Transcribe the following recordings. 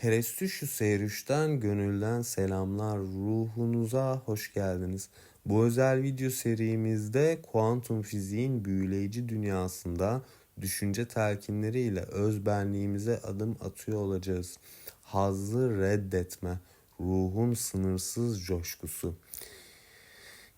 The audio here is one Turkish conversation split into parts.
Perestüşü Seyrüş'ten gönülden selamlar. Ruhunuza hoş geldiniz. Bu özel video serimizde kuantum fiziğin büyüleyici dünyasında düşünce telkinleriyle öz benliğimize adım atıyor olacağız. Hazzı reddetme, ruhun sınırsız coşkusu.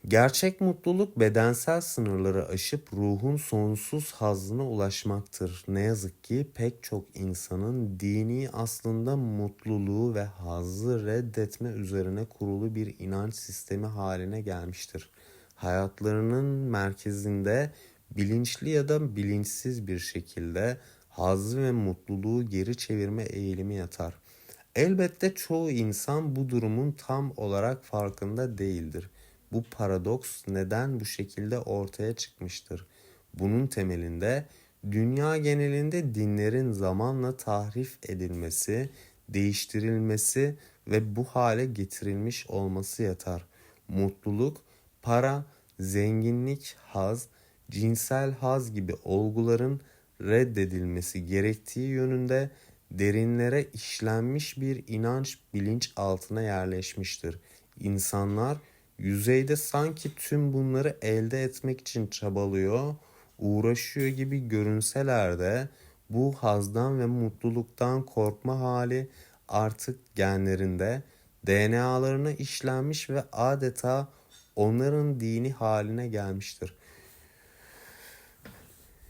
Gerçek mutluluk bedensel sınırları aşıp ruhun sonsuz hazzına ulaşmaktır. Ne yazık ki pek çok insanın dini aslında mutluluğu ve hazzı reddetme üzerine kurulu bir inanç sistemi haline gelmiştir. Hayatlarının merkezinde bilinçli ya da bilinçsiz bir şekilde hazzı ve mutluluğu geri çevirme eğilimi yatar. Elbette çoğu insan bu durumun tam olarak farkında değildir. Bu paradoks neden bu şekilde ortaya çıkmıştır? Bunun temelinde dünya genelinde dinlerin zamanla tahrif edilmesi, değiştirilmesi ve bu hale getirilmiş olması yatar. Mutluluk, para, zenginlik, haz, cinsel haz gibi olguların reddedilmesi gerektiği yönünde derinlere işlenmiş bir inanç bilinç altına yerleşmiştir. İnsanlar yüzeyde sanki tüm bunları elde etmek için çabalıyor, uğraşıyor gibi görünseler de bu hazdan ve mutluluktan korkma hali artık genlerinde, DNA'larına işlenmiş ve adeta onların dini haline gelmiştir.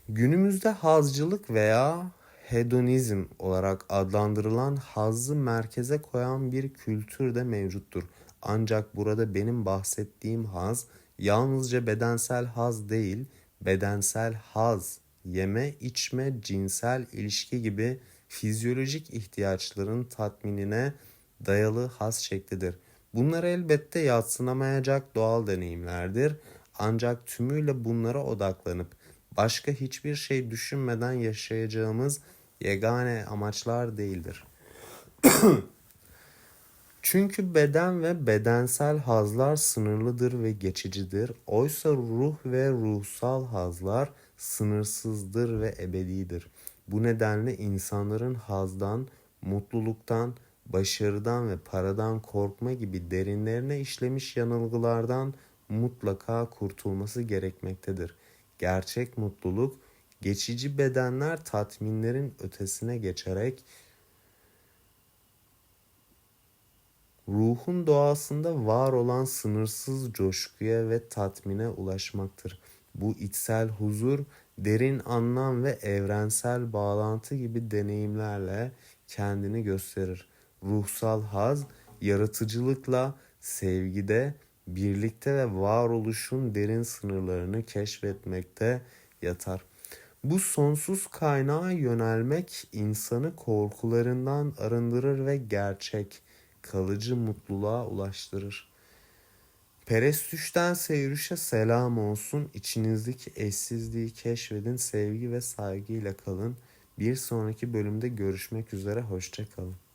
Günümüzde hazcılık veya hedonizm olarak adlandırılan hazzı merkeze koyan bir kültür de mevcuttur. Ancak burada benim bahsettiğim haz yalnızca bedensel haz değil, bedensel haz, yeme, içme, cinsel ilişki gibi fizyolojik ihtiyaçların tatminine dayalı haz şeklidir. Bunlar elbette yatsınamayacak doğal deneyimlerdir. Ancak tümüyle bunlara odaklanıp başka hiçbir şey düşünmeden yaşayacağımız yegane amaçlar değildir. Çünkü beden ve bedensel hazlar sınırlıdır ve geçicidir. Oysa ruh ve ruhsal hazlar sınırsızdır ve ebedidir. Bu nedenle insanların hazdan, mutluluktan, başarıdan ve paradan korkma gibi derinlerine işlemiş yanılgılardan mutlaka kurtulması gerekmektedir. Gerçek mutluluk geçici bedenler tatminlerin ötesine geçerek ruhun doğasında var olan sınırsız coşkuya ve tatmine ulaşmaktır. Bu içsel huzur, derin anlam ve evrensel bağlantı gibi deneyimlerle kendini gösterir. Ruhsal haz, yaratıcılıkla, sevgide, birlikte ve varoluşun derin sınırlarını keşfetmekte yatar. Bu sonsuz kaynağa yönelmek insanı korkularından arındırır ve gerçek, kalıcı mutluluğa ulaştırır. Perestüşten seyrüşe selam olsun. İçinizdeki eşsizliği keşfedin. Sevgi ve saygıyla kalın. Bir sonraki bölümde görüşmek üzere. Hoşçakalın.